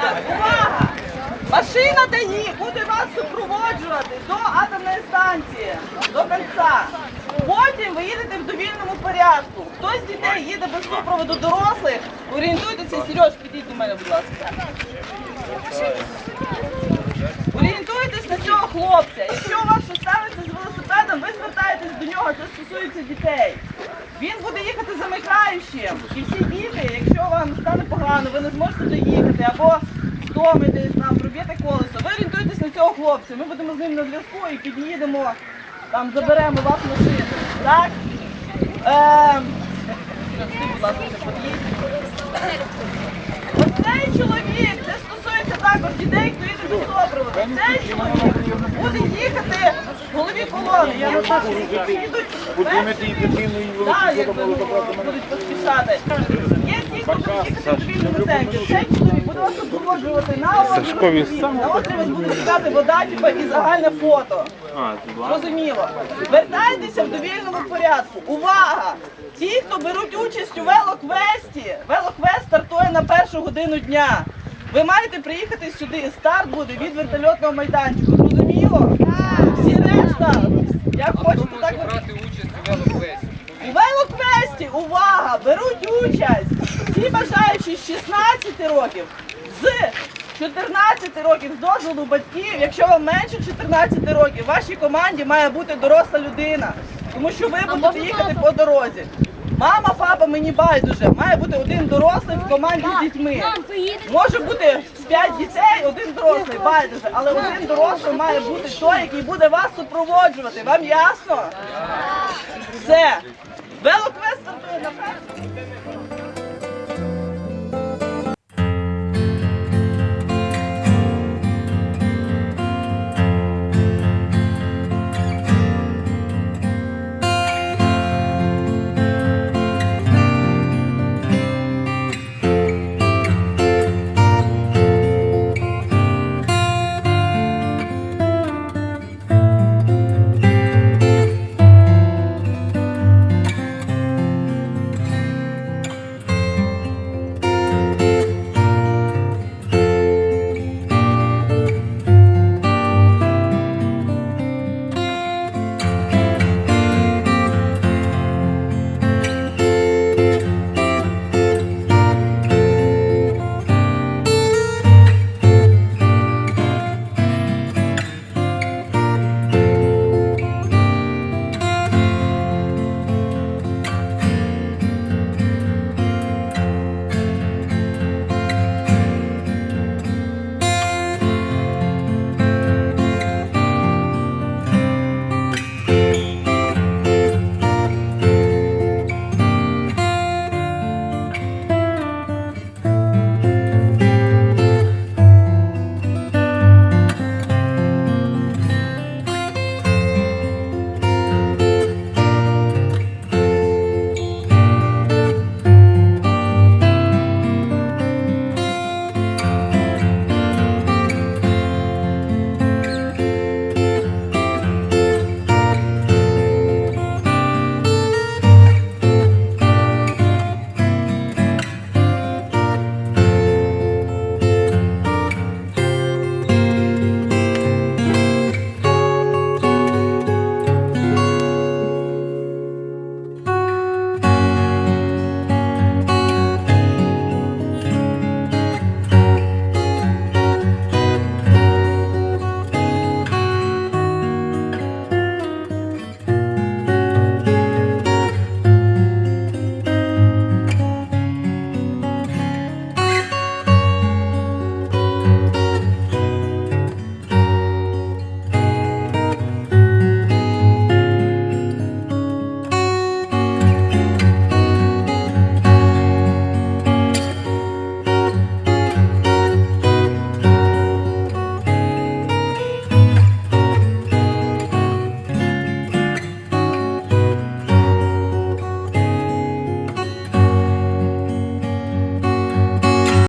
Так, увага! Машина ДАІ буде вас супроводжувати до атомної станції, до кінця. Потім ви їдете в довільному порядку. Хтось з дітей їде без супроводу дорослих. Орієнтуйтеся, Сереж, підіть до мене, будь ласка. Орієнтуйтесь на цього хлопця. Якщо у вас щось станеться з велосипедом, ви звертаєтесь до нього, це стосується дітей. Він буде їхати замикаючим. І всі діти, якщо вам стане погано, ви не зможете доїхати або втомитесь, там, проб'єте колесо, ви орієнтуєтесь на цього хлопця. Ми будемо з ним на зв'язку і під'їдемо, там заберемо вас машину. Так? Ем, будь. Оцей чоловік, це стосується також дітей, хто їде без супроводу. Цей чоловік буде їхати в голові колони. Я не бачу, що їдуть Так, забрати будуть поспішати. Є ті, хто буде їхати в вільному темпі. Цей чоловік буде вас супроводжувати на отриві. На отриві вас буде чекати вода типа, і загальне фото. Зрозуміло. Вертайтеся в довільному порядку. Увага! Ті, хто беруть участь у велоквесті, велоквест стартує на першу годину дня. Ви маєте приїхати сюди. Старт буде від вертольотного майданчику. Зрозуміло? Всі решта, як хочете, так ви брати участь у велоквесті. у велоквесті, увага, беруть участь всі бажаючі з 16 років, з 14 років з дозволу батьків, якщо вам менше 14 років, в вашій команді має бути доросла людина, тому що ви будете їхати по дорозі. Мама, папа, мені байдуже, має бути один дорослий в команді з дітьми. Може бути п'ять дітей, один дорослий, байдуже, але один дорослий має бути той, який буде вас супроводжувати. Вам ясно? Все. Велоквест на.